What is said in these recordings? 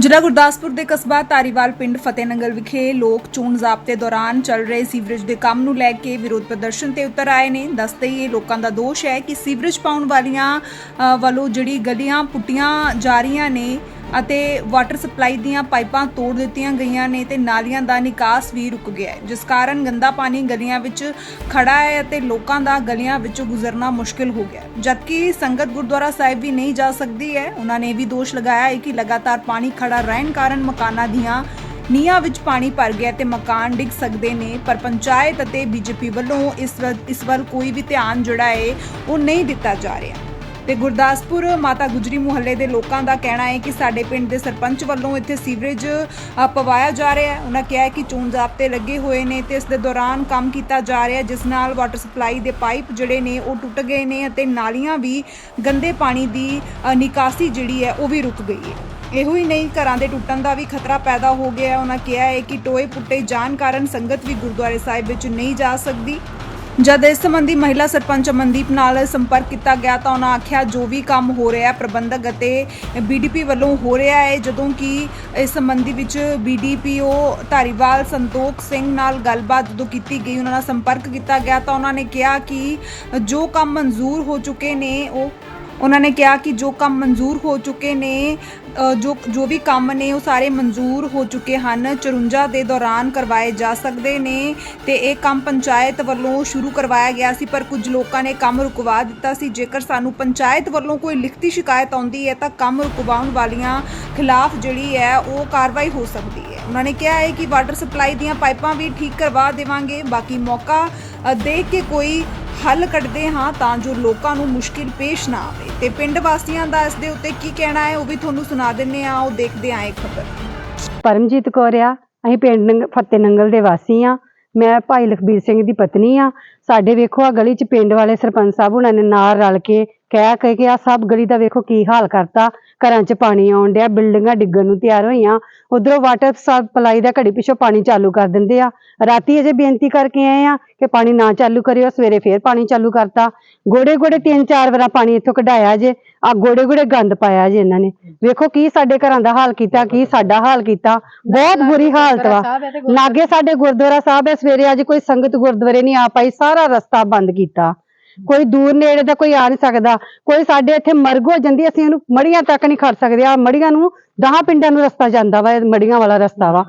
ਜ਼ਿਲ੍ਹਾ ਗੁਰਦਾਸਪੁਰ ਦੇ ਕਸਬਾ ਤਾਰੀਵਾਲ ਪਿੰਡ ਫਤਿਹਨਗਰ ਵਿਖੇ ਲੋਕ ਚੋਣ ਜ਼ਾਬਤੇ ਦੌਰਾਨ ਚੱਲ ਰਹੇ ਸੀਵਰੇਜ ਦੇ ਕੰਮ ਨੂੰ ਲੈ ਕੇ ਵਿਰੋਧ ਪ੍ਰਦਰਸ਼ਨ ਤੇ ਉਤਰ ਆਏ ਨੇ। ਦੱਸਦੇ ਹੀ ਇਹ ਲੋਕਾਂ ਦਾ ਦੋਸ਼ ਹੈ ਕਿ ਸੀਵਰੇਜ ਪਾਉਣ ਵਾਲੀਆਂ ਵੱਲੋਂ ਜਿਹੜੀ ਗਲੀਆਂ ਪੁੱਟੀਆਂ ਜਾ ਰਹੀਆਂ ਨੇ ਅਤੇ ਵਾਟਰ ਸਪਲਾਈ ਦੀਆਂ ਪਾਈਪਾਂ ਤੋੜ ਦਿੱਤੀਆਂ ਗਈਆਂ ਨੇ ਤੇ ਨਾਲੀਆਂ ਦਾ ਨਿਕਾਸ ਵੀ ਰੁਕ ਗਿਆ ਹੈ। ਜਿਸ ਕਾਰਨ ਗੰਦਾ ਪਾਣੀ ਗਲੀਆਂ ਵਿੱਚ ਖੜਾ ਹੈ ਅਤੇ ਲੋਕਾਂ ਦਾ ਗਲੀਆਂ ਵਿੱਚੋਂ ਗੁਜ਼ਰਨਾ ਮੁਸ਼ਕਿਲ ਹੋ ਗਿਆ ਜਦਕਿ ਸੰਗਤ ਗੁਰਦੁਆਰਾ ਸਾਹਿਬ ਵੀ ਨਹੀਂ ਜਾ ਸਕਦੀ ਹੈ, ਉਹਨਾਂ ਨੇ ਇਹ ਵੀ ਦੋਸ਼ ਲਗਾਇਆ ਹੈ ਕਿ ਲਗਾਤਾਰ ਪਾਣੀ ਖੜਾ ਰਹਿਣ ਕਾਰਨ ਮਕਾਨਾਂ ਦੀਆਂ ਨੀਹਾਂ ਵਿੱਚ ਪਾਣੀ ਭਰ ਗਿਆ ਤੇ ਮਕਾਨ ਡਿੱਗ ਸਕਦੇ ਨੇ, ਪਰ ਪੰਚਾਇਤ ਅਤੇ ਬੀਜੇਪੀ ਵੱਲੋਂ ਇਸ ਵੱਲ ਇਸ ਵੱਲ ਕੋਈ ਵੀ ਧਿਆਨ ਜਿਹੜਾ ਹੈ ਉਹ ਨਹੀਂ ਦਿੱਤਾ ਜਾ ਰਿਹਾ। ਤੇ ਗੁਰਦਾਸਪੁਰ ਮਾਤਾ ਗੁਜਰੀ ਮੁਹੱਲੇ ਦੇ ਲੋਕਾਂ ਦਾ ਕਹਿਣਾ ਹੈ ਕਿ ਸਾਡੇ ਪਿੰਡ ਦੇ ਸਰਪੰਚ ਵੱਲੋਂ ਇੱਥੇ ਸੀਵਰੇਜ ਪਵਾਇਆ ਜਾ ਰਿਹਾ ਹੈ। ਉਹਨਾਂ ਕਿਹਾ ਹੈ ਕਿ ਚੋਣ ਜ਼ਾਬਤੇ ਲੱਗੇ ਹੋਏ ਨੇ ਤੇ ਇਸ ਦੇ ਦੌਰਾਨ ਕੰਮ ਕੀਤਾ ਜਾ ਰਿਹਾ ਜਿਸ ਨਾਲ ਵਾਟਰ ਸਪਲਾਈ ਦੇ ਪਾਈਪ ਜਿਹੜੇ ਨੇ, ਉਹ ਟੁੱਟ ਗਏ ਨੇ ਅਤੇ ਨਾਲੀਆਂ ਵੀ ਗੰਦੇ ਪਾਣੀ ਦੀ ਨਿਕਾਸੀ ਜਿਹੜੀ ਹੈ, ਉਹ ਵੀ ਰੁਕ ਗਈ ਹੈ। ਇਹੋ ਹੀ ਨਹੀਂ, ਘਰਾਂ ਦੇ ਟੁੱਟਣ ਦਾ ਵੀ ਖਤਰਾ ਪੈਦਾ ਹੋ ਗਿਆ ਹੈ। ਉਹਨਾਂ ਕਿਹਾ ਹੈ ਕਿ ਟੋਏ ਪੁੱਟੇ ਜਾਣ ਕਾਰਨ ਸੰਗਤ ਵੀ ਗੁਰਦੁਆਰੇ ਸਾਹਿਬ ਵਿੱਚ ਨਹੀਂ ਜਾ ਸਕਦੀ। ਜਦ ਇਸ ਸੰਬੰਧੀ ਮਹਿਲਾ ਸਰਪੰਚ ਅਮਨਦੀਪ ਨਾਲ ਸੰਪਰਕ ਕੀਤਾ ਗਿਆ ਤਾਂ ਉਹਨਾਂ ਆਖਿਆ, ਜੋ ਵੀ ਕੰਮ ਹੋ ਰਿਹਾ ਹੈ, ਪ੍ਰਬੰਧਕ ਅਤੇ ਬੀਡੀਪੀ ਵੱਲੋਂ ਹੋ ਰਿਹਾ ਹੈ। ਜਦੋਂ ਕਿ ਇਸ ਸੰਬੰਧੀ ਵਿੱਚ ਬੀਡੀਪੀਓ ਧਾਰੀਵਾਲ ਸੰਤੋਖ ਸਿੰਘ ਨਾਲ ਗੱਲਬਾਤ ਜਦੋਂ ਕੀਤੀ ਗਈ, ਉਹਨਾਂ ਨਾਲ ਸੰਪਰਕ ਕੀਤਾ ਗਿਆ ਤਾਂ ਉਹਨਾਂ ਨੇ ਕਿਹਾ ਕਿ ਜੋ ਕੰਮ ਮਨਜ਼ੂਰ ਹੋ ਚੁੱਕੇ ਨੇ, ਉਹ ਉਹਨਾਂ ਨੇ ਕਿਹਾ ਕਿ ਜੋ ਕੰਮ ਮਨਜ਼ੂਰ ਹੋ ਚੁੱਕੇ ਨੇ ਜੋ ਜੋ ਵੀ ਕੰਮ ਨੇ ਉਹ ਸਾਰੇ ਮਨਜ਼ੂਰ ਹੋ ਚੁੱਕੇ ਹਨ। 54 ਦੇ ਦੌਰਾਨ ਕਰਵਾਏ ਜਾ ਸਕਦੇ ਨੇ ਤੇ ਇਹ ਕੰਮ ਪੰਚਾਇਤ ਵੱਲੋਂ ਸ਼ੁਰੂ ਕਰਵਾਇਆ ਗਿਆ ਸੀ ਪਰ ਕੁਝ ਲੋਕਾਂ ਨੇ ਕੰਮ ਰੁਕਵਾ ਦਿੱਤਾ ਸੀ। ਜੇਕਰ ਸਾਨੂੰ ਪੰਚਾਇਤ ਵੱਲੋਂ ਕੋਈ ਲਿਖਤੀ ਸ਼ਿਕਾਇਤ ਆਉਂਦੀ ਹੈ ਤਾਂ ਕੰਮ ਰੁਕਵਾਉਣ ਵਾਲੀਆਂ ਖਿਲਾਫ ਜਿਹੜੀ ਹੈ ਉਹ ਕਾਰਵਾਈ ਹੋ ਸਕਦੀ ਹੈ। ਉਹਨਾਂ ਨੇ ਕਿਹਾ ਹੈ ਕਿ ਵਾਟਰ ਸਪਲਾਈ ਦੀਆਂ ਪਾਈਪਾਂ ਵੀ ਠੀਕ ਕਰਵਾ ਦੇਵਾਂਗੇ। ਬਾਕੀ ਮੌਕਾ ਅ, ਦੇਖ ਕੇ ਕੋਈ ਹੱਲ ਕੱਢਦੇ ਹਾਂ ਤਾਂ ਜੋ ਲੋਕਾਂ ਨੂੰ ਮੁਸ਼ਕਿਲ ਪੇਸ਼ ਨਾ ਆਵੇ। ਤੇ ਪਿੰਡ ਵਾਸੀਆਂ ਦਾ ਇਸ ਦੇ ਉੱਤੇ ਕੀ ਕਹਿਣਾ ਹੈ, ਉਹ ਵੀ ਤੁਹਾਨੂੰ ਸੁਣਾ ਦਿੰਨੇ ਆ ਉਹ ਦੇਖਦੇ ਆਂ ਇਹ ਖਬਰ। ਪਰਮਜੀਤ ਕੌਰ ਆ, ਅਸੀਂ ਪਿੰਡ ਨੰਗ- ਫਤਿਹ ਨੰਗਲ ਦੇ ਵਾਸੀ ਆ ਮੈਂ ਭਾਈ ਲਖਬੀਰ ਸਿੰਘ ਦੀ ਪਤਨੀ ਆ ਸਾਡੇ ਵੇਖੋ ਆ ਗਲੀ ਚ ਪਿੰਡ ਵਾਲੇ ਸਰਪੰਚ ਸਾਹਿਬ ਉਹਨਾਂ ਨੇ ਨਾਲ ਰਲ ਕੇ ਕਹਿ ਕਹਿ ਕੇ ਆ ਸਭ ਗਲੀ ਦਾ ਵੇਖੋ ਕੀ ਹਾਲ ਕਰਤਾ। ਘਰਾਂ ਚ ਪਾਣੀ ਆਉਣ ਡਿਆ ਬਿਲਡਿੰਗਾਂ ਡਿੱਗਣ ਨੂੰ ਤਿਆਰ ਹੋਈਆਂ। ਉਧਰੋਂ ਵਾਟਰ ਸਪਲਾਈ ਦਾ ਘੜੀ ਪਿੱਛੋਂ ਪਾਣੀ ਚਾਲੂ ਕਰ ਦਿੰਦੇ ਆ। ਰਾਤੀ ਅਜੇ ਬੇਨਤੀ ਕਰਕੇ ਆਏ ਆ ਕਿ ਪਾਣੀ ਨਾ ਚਾਲੂ ਕਰਿਓ ਸਵੇਰੇ ਫੇਰ ਪਾਣੀ ਚਾਲੂ ਕਰਤਾ। ਗੋੜੇ ਗੋੜੇ ਤਿੰਨ ਚਾਰ ਵਾਰਾਂ ਪਾਣੀ ਇੱਥੋਂ ਕਢਾਇਆ ਜੇ ਆ ਗੋੜੇ ਗੋੜੇ ਗੰਦ ਪਾਇਆ ਜੇ ਇਹਨਾਂ ਨੇ। ਵੇਖੋ ਕੀ ਸਾਡੇ ਘਰਾਂ ਦਾ ਹਾਲ ਕੀਤਾ ਕੀ ਸਾਡਾ ਹਾਲ ਕੀਤਾ। ਬਹੁਤ ਬੁਰੀ ਹਾਲਤ ਵਾ। ਲਾਗੇ ਸਾਡੇ ਗੁਰਦੁਆਰਾ ਸਾਹਿਬ ਹੈ ਸਵੇਰੇ ਅੱਜ ਕੋਈ ਸੰਗਤ ਗੁਰਦੁਆਰੇ ਨਹੀਂ ਆ ਪਾਈ ਸਾਰਾ ਰਸਤਾ ਬੰਦ ਕੀਤਾ। ਕੋਈ ਦੂਰ ਨੇੜੇ ਦਾ ਕੋਈ ਆ ਨਹੀਂ ਸਕਦਾ। ਕੋਈ ਸਾਡੇ ਇੱਥੇ ਮਰਗ ਹੋ ਜਾਂਦੀ ਅਸੀਂ ਇਹਨੂੰ ਮੜੀਆਂ ਤੱਕ ਨਹੀਂ ਖੜ ਸਕਦੇ। ਆ ਮੜੀਆਂ ਨੂੰ ਦਹਾਂ ਪਿੰਡਾਂ ਨੂੰ ਰਸਤਾ ਜਾਂਦਾ ਵਾ ਇਹ ਮੜੀਆਂ ਵਾਲਾ ਰਸਤਾ ਵਾ।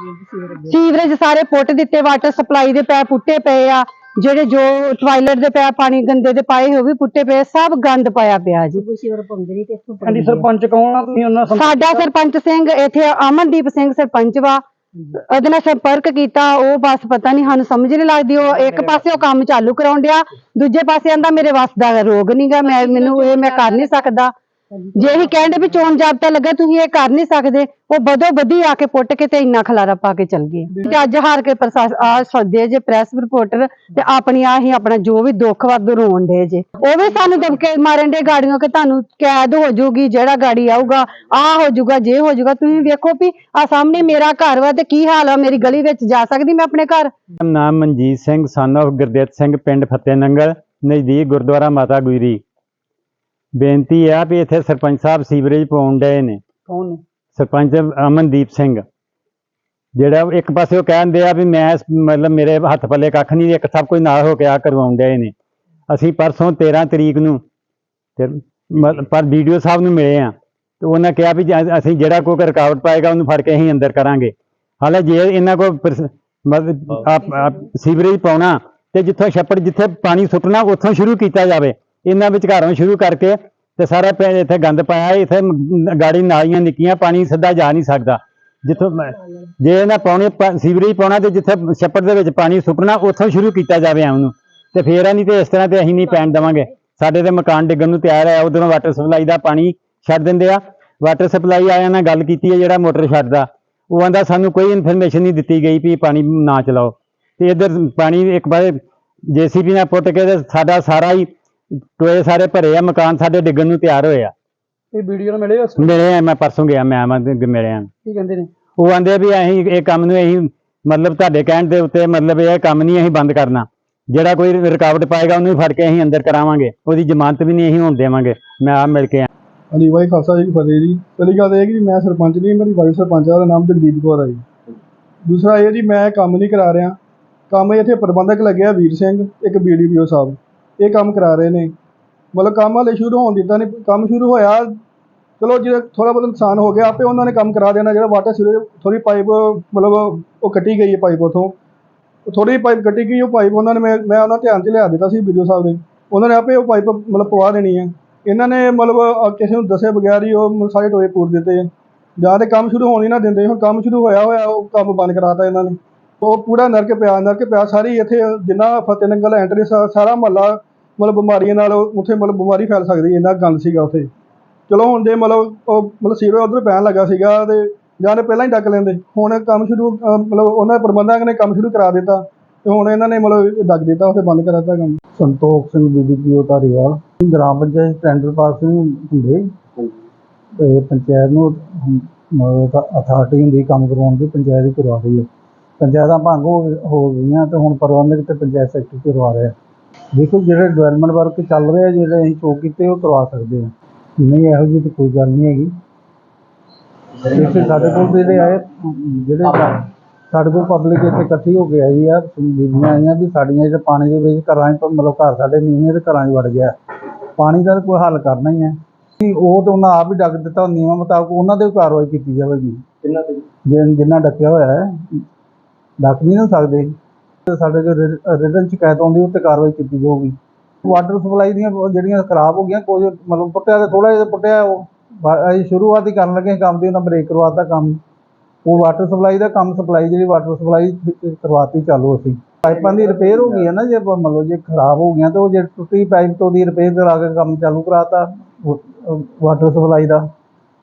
ਸੀਵਰੇਜ ਸਾਰੇ ਪੁੱਟ ਦਿੱਤੇ ਵਾਟਰ ਸਪਲਾਈ ਦੇ ਪੈ ਪੁੱਟੇ ਪਏ ਆ। ਜਿਹੜੇ ਜੋ ਟਾਇਲਟ ਦੇ ਪੈ ਪਾਣੀ ਗੰਦੇ ਦੇ ਪਾਏ ਹੋ ਵੀ ਪੁੱਟੇ ਪਏ ਸਭ ਗੰਦ ਪਾਇਆ ਪਿਆ ਜੀ। ਹਾਂਜੀ ਸਰਪੰਚ ਕੌਣ ਆ ਤੁਸੀਂ ਉਹਨਾਂ ਸਾਡਾ ਸਰਪੰਚ ਸਿੰਘ ਇੱਥੇ ਅਮਨਦੀਪ ਸਿੰਘ ਸਰਪੰਚ ਵਾ। ਉਹਦੇ ਨਾਲ ਸੰਪਰਕ ਕੀਤਾ ਉਹ ਬਸ ਪਤਾ ਨਹੀਂ ਸਾਨੂੰ ਸਮਝ ਨਹੀਂ ਲੱਗਦੀ ਉਹ ਇੱਕ ਪਾਸੇ ਉਹ ਕੰਮ ਚਾਲੂ ਕਰਾਉਣ ਡਿਆ ਦੂਜੇ ਪਾਸੇ ਆਂਦਾ ਮੇਰੇ ਵੱਸ ਦਾ ਰੋਗ ਨਹੀਂਗਾ ਮੈਂ ਮੈਨੂੰ ਇਹ ਮੈਂ ਕਰ ਨਹੀਂ ਸਕਦਾ। ਜੇ ਹੀ ਕਹਿੰਦੇ ਵੀ ਚੋਣ ਜਾਬਤਾ ਲੱਗਾ ਤੁਸੀਂ ਇਹ ਕਰ ਨਹੀਂ ਸਕਦੇ। ਉਹ ਬਦੋ ਬਦੀ ਆ ਕੇ ਪੁੱਟ ਕੇ ਤੇ ਇੰਨਾ ਖਲਾਰਾ ਪਾ ਕੇ ਚਲ ਗਏ। ਤੇ ਅੱਜ ਹਾਰ ਕੇ ਪ੍ਰਸ਼ਾਸ ਆ ਸੱਦੇ ਜੇ ਪ੍ਰੈਸ ਰਿਪੋਰਟਰ ਤੇ ਆਪਣੀ ਆ ਹੀ ਆਪਣਾ ਜੋ ਵੀ ਦੁੱਖ ਵੱਧ ਰੋਣ ਦੇ ਜੇ। ਉਹ ਵੀ ਸਾਨੂੰ ਦਬਕੇ ਮਾਰਨ ਦੇ ਗਾੜੀਆਂ ਕਿ ਤੁਹਾਨੂੰ ਕੈਦ ਹੋ ਜਾਊਗੀ ਜਿਹੜਾ ਗਾੜੀ ਆਊਗਾ ਆ ਹੋ ਜਾਊਗਾ ਜੇ ਹੋ ਜਾਊਗਾ ਤੁਸੀਂ ਵੇਖੋ ਵੀ ਆ ਸਾਹਮਣੇ ਮੇਰਾ ਘਰ ਵਾ ਤੇ ਕੀ ਹਾਲ ਆ ਮੇਰੀ ਗਲੀ ਵਿੱਚ ਜਾ ਸਕਦੀ ਮੈਂ ਆਪਣੇ ਘਰ? ਨਾਮ ਮਨਜੀਤ ਸਿੰਘ son of ਗੁਰਦੇਵ ਸਿੰਘ ਪਿੰਡ ਫਤਿਹ ਨੰਗਲ ਨਜ਼ਦੀਕ ਗੁਰਦੁਆਰਾ ਮਾਤਾ ਗੁਜਰੀ। ਬੇਨਤੀ ਆ ਵੀ ਇੱਥੇ ਸਰਪੰਚ ਸਾਹਿਬ ਸੀਵਰੇਜ ਪਾਉਣ ਡਏ ਨੇ। ਕੌਣ ਨੇ? ਸਰਪੰਚ ਅਮਨਦੀਪ ਸਿੰਘ। ਜਿਹੜਾ ਇੱਕ ਪਾਸੇ ਉਹ ਕਹਿੰਦੇ ਆ ਵੀ ਮੈਂ ਮਤਲਬ ਮੇਰੇ ਹੱਥ ਪੱਲੇ ਕੱਖ ਨਹੀਂ ਇੱਕ ਸਭ ਕੁਝ ਨਾਲ ਹੋ ਕੇ ਆ ਕਰਵਾਉਣ ਡਏ ਨੇ। ਅਸੀਂ ਪਰਸੋਂ 13 ਤਰੀਕ ਨੂੰ ਪਰ ਵੀਡੀਓ ਸਾਹਿਬ ਨੂੰ ਮਿਲੇ ਆ। ਤੇ ਉਹਨਾਂ ਕਿਹਾ ਵੀ ਅਸੀਂ ਜਿਹੜਾ ਕੋਈ ਰੁਕਾਵਟ ਪਾਏਗਾ ਉਹਨੂੰ ਫੜ ਕੇ ਅਸੀਂ ਅੰਦਰ ਕਰਾਂਗੇ। ਹਾਲੇ ਜੇ ਇਹਨਾਂ ਆਪ ਸੀਵਰੇਜ ਪਾਉਣਾ ਤੇ ਜਿੱਥੋਂ ਛੱਪੜ ਜਿੱਥੇ ਪਾਣੀ ਸੁੱਟਣਾ ਉੱਥੋਂ ਸ਼ੁਰੂ ਕੀਤਾ ਜਾਵੇ। ਇਹਨਾਂ ਵਿਚਕਾਰੋਂ ਸ਼ੁਰੂ ਕਰਕੇ ਤੇ ਸਾਰਾ ਪਿੰਡ ਇੱਥੇ ਗੰਦ ਪਾਇਆ, ਇੱਥੇ ਗਾੜੀ ਨਾਲੀਆਂ ਨਿੱਕੀਆਂ, ਪਾਣੀ ਸਿੱਧਾ ਜਾ ਨਹੀਂ ਸਕਦਾ। ਜਿੱਥੋਂ ਜੇ ਇਹਨਾਂ ਪਾਉਣੇ ਸੀਵਰੇਜ ਪਾਉਣਾ ਤੇ ਜਿੱਥੇ ਛੱਪੜ ਦੇ ਵਿੱਚ ਪਾਣੀ ਸੁੱਟਣਾ, ਉੱਥੋਂ ਸ਼ੁਰੂ ਕੀਤਾ ਜਾਵੇ ਉਹਨੂੰ ਤੇ ਫੇਰ ਆ ਨਹੀਂ ਤੇ ਇਸ ਤਰ੍ਹਾਂ ਤੇ ਅਸੀਂ ਨਹੀਂ ਪੈਣ ਦੇਵਾਂਗੇ। ਸਾਡੇ ਤੇ ਮਕਾਨ ਡਿੱਗਣ ਨੂੰ ਤਿਆਰ ਹੈ, ਉਧਰੋਂ ਵਾਟਰ ਸਪਲਾਈ ਦਾ ਪਾਣੀ ਛੱਡ ਦਿੰਦੇ ਆ। ਵਾਟਰ ਸਪਲਾਈ ਵਾਲਿਆਂ ਨਾਲ ਗੱਲ ਕੀਤੀ ਹੈ ਜਿਹੜਾ ਮੋਟਰ ਛੱਡਦਾ। ਉਹ ਆਂਦਾ ਸਾਨੂੰ ਕੋਈ ਇਨਫੋਰਮੇਸ਼ਨ ਨਹੀਂ ਦਿੱਤੀ ਗਈ ਵੀ ਪਾਣੀ ਨਾ ਚਲਾਓ। ਤੇ ਇੱਧਰ ਪਾਣੀ ਇੱਕ ਵਾਰ ਜੀਸੀਬੀ ਨਾਲ ਪੁੱਟ ਕੇ ਤੇ ਸਾਡਾ ਸਾਰਾ ਹੀ ਟੋਏ ਸਾਰੇ ਭਰੇ ਆ ਮਕਾਨ ਸਾਡੇ ਡਿੱਗਣ ਨੂੰ ਤਿਆਰ ਹੋਏ ਆ। ਇਹ ਵੀਡੀਓ ਨਾਲ ਮਿਲੇ ਕੀ ਮਿਲੇ ਆ ਮੈਂ ਪਰਸੋਂ ਗਿਆ ਮੈਂ ਆਵਾਂ ਤੇ ਮਿਲੇ ਆ। ਕਹਿੰਦੇ ਨੇ? ਉਹ ਆਂਦੇ ਵੀ ਅਸੀਂ ਇਹ ਕੰਮ ਨੂੰ ਅਸੀਂ ਮਤਲਬ ਤੁਹਾਡੇ ਕਹਿਣ ਦੇ ਉੱਤੇ ਮਤਲਬ ਇਹ ਕੰਮ ਨਹੀਂ ਅਸੀਂ ਬੰਦ ਕਰਨਾ। ਜਿਹੜਾ ਕੋਈ ਰੁਕਾਵਟ ਪਾਏਗਾ ਉਹਨੂੰ ਹੀ ਫੜ ਕੇ ਅਸੀਂ ਅੰਦਰ ਕਰਾਵਾਂਗੇ। ਉਹਦੀ ਜ਼ਮਾਨਤ ਵੀ ਨਹੀਂ ਅਸੀਂ ਹੋਣ ਦੇਵਾਂਗੇ। ਮੈਂ ਆ ਮਿਲ ਕੇ ਆਇਆ। ਹਾਂਜੀ ਵਾਹਿ ਖਾਲਸਾ ਜੀ ਕੀ ਫਤਿਹ ਜੀ। ਪਹਿਲੀ ਗੱਲ ਇਹ ਕਿ ਮੈਂ ਸਰਪੰਚ ਨਹੀਂ ਮੇਰੀ ਵਾਈਫ ਸਰਪੰਚ ਆ ਉਹਦਾ ਨਾਮ ਜਗਦੀਪ ਕੌਰ ਹੈ ਜੀ। ਦੂਸਰਾ ਇਹ ਜੀ ਮੈਂ ਕੰਮ ਨਹੀਂ ਕਰਾ ਰਿਹਾ। ਕੰਮ ਇੱਥੇ ਪ੍ਰਬੰਧਕ ਲੱਗਿਆ ਵੀਰ ਸਿੰਘ ਇੱਕ ਬੀਡੀਪੀਓ ਸਾਹਿਬ। ਇਹ ਕੰਮ ਕਰਾ ਰਹੇ ਨੇ। ਮਤਲਬ ਕੰਮ ਹਾਲੇ ਸ਼ੁਰੂ ਹੋਣ ਦਿੱਤਾ ਨਹੀਂ, ਕੰਮ ਸ਼ੁਰੂ ਹੋਇਆ, ਚਲੋ ਜੇ ਥੋੜਾ ਬਹੁਤ ਨੁਕਸਾਨ ਹੋ ਗਿਆ, ਆਪੇ ਉਹਨਾਂ ਨੇ ਕੰਮ ਕਰਾ ਦੇਣਾ, ਜਿਹੜਾ ਵਾਟਰ ਸੀਵਰੇਜ ਥੋੜੀ ਪਾਈਪ, ਮਤਲਬ ਉਹ ਕੱਟੀ ਗਈ ਹੈ ਪਾਈਪ ਉਥੋਂ। ਥੋੜੀ ਪਾਈਪ ਕੱਟੀ ਗਈ, ਉਹ ਪਾਈਪ ਉਹਨਾਂ ਨੇ ਮੈਂ ਮੈਂ ਉਹਨਾਂ ਧਿਆਨ 'ਚ ਲਿਆ ਦਿੱਤਾ ਸੀ ਵੀਡੀਓ ਸਾਹਿਬ ਨੇ। ਉਹਨਾਂ ਨੇ ਆਪੇ ਉਹ ਪਾਈਪ, ਮਤਲਬ ਪਵਾ ਦੇਣੀ ਹੈ। ਇਹਨਾਂ ਨੇ ਮਤਲਬ ਕਿਸੇ ਨੂੰ ਦੱਸੇ ਬਗੈਰ ਹੀ ਉਹ ਮਤਲਬ ਸਾਰੇ ਟੋਏ ਪੂਰ ਦਿੱਤੇ ਆ ਜਾਂ ਤੇ ਕੰਮ ਸ਼ੁਰੂ ਹੋਣ ਹੀ ਨਾ ਦਿੰਦੇ, ਹੁਣ ਕੰਮ ਸ਼ੁਰੂ ਹੋਇਆ ਹੋਇਆ, ਉਹ ਕੰਮ ਬੰਦ ਕਰਾਤਾ ਇਹਨਾਂ ਨੇ। ਉਹ ਪੂਰਾ ਨਰਕ ਪਿਆ ਨਰਕ ਪਿਆ ਸਾਰੀ ਇੱਥੇ ਜਿੰਨਾ ਫਤਿਹ ਨੰਗਲ, ਐਂਟਰੀ ਸਾਰਾ ਮਹੱਲਾ ਮਤਲਬ ਬਿਮਾਰੀਆਂ ਨਾਲ ਉੱਥੇ ਮਤਲਬ ਬਿਮਾਰੀ ਫੈਲ ਸਕਦੀ ਇੰਨਾ ਗੰਦ ਸੀਗਾ ਉੱਥੇ। ਚਲੋ ਹੁਣ ਜੇ ਮਤਲਬ ਉਹ ਮਤਲਬ ਸੀਵਰ ਉਧਰ ਪੈਣ ਲੱਗਾ ਸੀਗਾ ਤੇ ਜਾਂ ਤੇ ਪਹਿਲਾਂ ਹੀ ਡੱਕ ਲੈਂਦੇ। ਹੁਣ ਕੰਮ ਸ਼ੁਰੂ ਮਤਲਬ ਉਹਨਾਂ ਦੇ ਪ੍ਰਬੰਧਕ ਨੇ ਕੰਮ ਸ਼ੁਰੂ ਕਰਾ ਦਿੱਤਾ ਤੇ ਹੁਣ ਇਹਨਾਂ ਨੇ ਮਤਲਬ ਡੱਕ ਦਿੱਤਾ, ਉੱਥੇ ਬੰਦ ਕਰਾਤਾ ਕੰਮ। ਸੰਤੋਖ ਸਿੰਘ ਬੀਡੀਪੀਓ ਧਾਰੀਵਾਲ ਗ੍ਰਾਮ ਪੰਚਾਇਤ ਟੈਂਡਰ ਪਾਸ ਹੁੰਦੇ। ਤੇ ਪੰਚਾਇਤ ਨੂੰ ਅਥਾਰਟੀ ਹੁੰਦੀ, ਕੰਮ ਕਰਵਾਉਣ ਦੀ, ਪੰਚਾਇਤ ਹੀ ਕਰਵਾ ਰਹੀ ਹੈ। ਪੰਚਾਇਤਾਂ ਭੰਗ ਹੋ ਹੋ ਗਈਆਂ ਤੇ ਹੁਣ ਪ੍ਰਬੰਧਕ ਤੇ ਪੰਚਾਇਤ ਸੈਕਟਰੀ ਕਰਵਾ ਰਿਹਾ ਦੇਖੋ ਜਿਹੜੇ ਡਿਵੈਲਪਮੈਂਟ ਵਰਕ ਚੱਲ ਰਹੇ ਜਿਹੜੇ ਅਸੀਂ ਸ਼ੋਅ ਕੀਤੇ ਉਹ ਕਰਵਾ ਸਕਦੇ ਆ ਨਹੀਂ ਇਹੋ ਜਿਹੀ ਤਾਂ ਕੋਈ ਗੱਲ ਨਹੀਂ ਹੈਗੀ। ਇੱਥੇ ਸਾਡੇ ਕੋਲ ਜਿਹੜੇ ਆਏ ਜਿਹੜੇ ਸਾਡੇ ਕੋਲ ਪਬਲਿਕ ਇੱਥੇ ਇਕੱਠੀ ਹੋ ਕੇ ਆਈ ਆ ਬੀਬੀਆਂ ਆਈਆਂ ਵੀ ਸਾਡੀਆਂ ਜਿਹੜੇ ਪਾਣੀ ਦੇ ਵਿੱਚ ਘਰਾਂ 'ਚ ਮਤਲਬ ਘਰ ਸਾਡੇ ਨੀਵੇਂ ਤੇ ਘਰਾਂ 'ਚ ਵੜ ਗਿਆ। ਪਾਣੀ ਦਾ ਕੋਈ ਹੱਲ ਕਰਨਾ ਹੀ ਹੈ ਵੀ ਉਹ ਤਾਂ ਉਹਨਾਂ ਆਪ ਹੀ ਡੱਕ ਦਿੱਤਾ ਨਿਯਮਾਂ ਮੁਤਾਬਕ ਉਹਨਾਂ ਤੇ ਕਾਰਵਾਈ ਕੀਤੀ ਜਾਵੇਗੀ। ਕਿੰਨਾ ਤੇ ਜਿ- ਜਿੰਨਾ ਡੱਕਿਆ ਹੋਇਆ ਹੈ ਡੱਕ ਨਹੀਂ ਨਾ ਸਕਦੇ। ਸਾਡੇ ਜੋ ਰਿਟਨ ਸ਼ਿਕਾਇਤ ਆਉਂਦੀ, ਉੱਤੇ ਕਾਰਵਾਈ ਕੀਤੀ ਜਾਊਗੀ। ਵਾਟਰ ਸਪਲਾਈ ਦੀਆਂ ਜਿਹੜੀਆਂ ਖਰਾਬ ਹੋ ਗਈਆਂ, ਕੁਝ ਮਤਲਬ ਪੁੱਟਿਆ ਤੇ ਥੋੜਾ ਜਿਹਾ ਪੁੱਟਿਆ, ਉਹ ਅਸੀਂ ਸ਼ੁਰੂਆਤ ਹੀ ਕਰਨ ਲੱਗੇ, ਕੰਮ ਦੀ ਉਹਨਾਂ ਬ੍ਰੇਕ ਕਰਵਾਤਾ ਕੰਮ। ਉਹ ਵਾਟਰ ਸਪਲਾਈ ਦਾ ਕੰਮ ਸਪਲਾਈ ਜਿਹੜੀ ਵਾਟਰ ਸਪਲਾਈ ਕਰਵਾਤੀ ਚਾਲੂ ਅਸੀਂ। ਪਾਈਪਾਂ ਦੀ ਰਿਪੇਅਰ ਹੋ ਗਈ ਹੈ ਨਾ, ਜੇ ਆਪਾਂ ਮੰਨ ਲਓ ਜੇ ਖਰਾਬ ਹੋ ਗਈਆਂ, ਤਾਂ ਉਹ ਜੇ ਟੁੱਟੀ ਪਾਈਪ ਤੋਂ ਦੀ ਰਿਪੇਅਰ ਕਰਾ ਕੇ ਕੰਮ ਚਾਲੂ ਕਰਾਤਾ ਵਾਟਰ ਸਪਲਾਈ ਦਾ।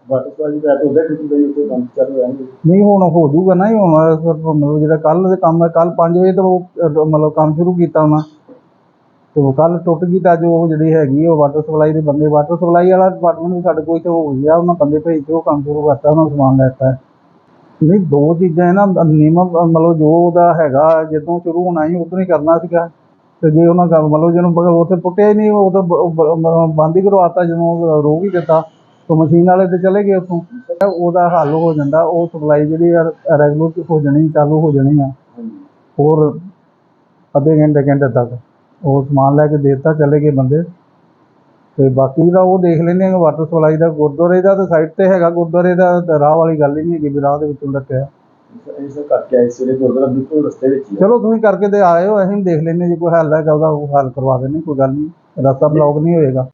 ਵਾਟਰ ਦਾ ਉਹਦੇ ਵਿੱਚ ਵੀ ਉੱਥੇ ਕੰਮ ਚੱਲ ਰਿਹਾ ਨਹੀਂ। ਹੁਣ ਹੋ ਜਾਊਗਾ ਨਾ ਜੀ ਮਤਲਬ ਜਿਹੜਾ ਕੱਲ ਦੇ ਕੰਮ ਹੈ ਕੱਲ 5 ਵਜੇ ਤੋਂ ਉਹ, ਮਤਲਬ ਕੰਮ ਸ਼ੁਰੂ ਕੀਤਾ ਉਹਨਾਂ। ਤੇ ਉਹ ਕੱਲ ਟੁੱਟ ਗਈ ਤਾਂ ਜੋ ਉਹ ਜਿਹੜੀ ਹੈਗੀ ਉਹ ਵਾਟਰ ਸਪਲਾਈ ਦੇ ਬੰਦੇ ਵਾਟਰ ਸਪਲਾਈ ਵਾਲਾ ਡਿਪਾਰਟਮੈਂਟ ਵੀ ਸਾਡੇ ਕੋਲ ਇੱਥੇ ਹੋ ਗਿਆ ਉਹਨਾਂ ਬੰਦੇ ਭੇਜ ਕੇ ਉਹ ਕੰਮ ਸ਼ੁਰੂ ਕਰਤਾ ਉਹਨਾਂ ਸਮਾਨ ਲੈਤਾ ਨਹੀਂ ਦੋ ਚੀਜ਼ਾਂ ਨਾ ਨਿਯਮ ਮਤਲਬ ਜੋ ਉਹਦਾ ਹੈਗਾ ਜਦੋਂ ਸ਼ੁਰੂ ਹੋਣਾ ਸੀ ਉਦੋਂ ਹੀ ਕਰਨਾ ਸੀਗਾ। ਤੇ ਜੇ ਉਹਨਾਂ ਕੰਮ ਮਤਲਬ ਜਿਹਨੂੰ ਉੱਥੇ ਪੁੱਟਿਆ ਹੀ ਨਹੀਂ ਉਹ ਤਾਂ ਬੰਦ ਹੀ ਕਰਵਾਤਾ ਜਦੋਂ ਰੋਕ ਹੀ ਦਿੱਤਾ। ਤਾਂ ਮਸ਼ੀਨ ਵਾਲੇ ਤੇ ਚਲੇ ਗਏ ਉੱਥੋਂ। ਉਹਦਾ ਹੱਲ ਹੋ ਜਾਂਦਾ ਉਹ ਸਪਲਾਈ ਜਿਹੜੀ ਰੈਗੂਲਰ ਹੋ ਜਾਣੀ ਚਾਲੂ ਹੋ ਜਾਣੀ ਆ। ਹੋਰ ਅੱਧੇ ਘੰਟੇ ਘੰਟੇ ਤੱਕ ਉਹ ਸਮਾਨ ਲੈ ਕੇ ਦੇ ਦਿੱਤਾ ਚਲੇ ਗਏ ਬੰਦੇ। ਤੇ ਬਾਕੀ ਜਿਹੜਾ ਉਹ ਦੇਖ ਲੈਂਦੇ ਆ ਵਾਟਰ ਸਪਲਾਈ ਦਾ ਗੁਰਦੁਆਰੇ ਦਾ ਤਾਂ ਸਾਈਡ ਤੇ ਹੈਗਾ ਗੁਰਦੁਆਰੇ ਦਾ ਰਾਹ ਵਾਲੀ ਗੱਲ ਹੀ ਨਹੀਂ ਹੈਗੀ ਵੀ ਰਾਹ ਦੇ ਵਿੱਚੋਂ ਡੱਕਿਆ। ਇਸ ਕਰਕੇ ਆਏ ਸਵੇਰੇ ਗੁਰਦੁਆਰਾ ਬਿਲਕੁਲ ਰਸਤੇ ਵਿੱਚ ਹੀ ਚਲੋ ਤੁਸੀਂ ਕਰਕੇ ਤੇ ਆਏ ਹੋ ਅਸੀਂ ਦੇਖ ਲੈਂਦੇ ਜੇ ਕੋਈ ਹੱਲ ਹੈਗਾ ਉਹਦਾ ਉਹ ਹੱਲ ਕਰਵਾ ਦਿੰਦੇ ਕੋਈ ਗੱਲ ਨਹੀਂ। ਰਸਤਾ ਬਲੌਕ ਨਹੀਂ ਹੋਏਗਾ।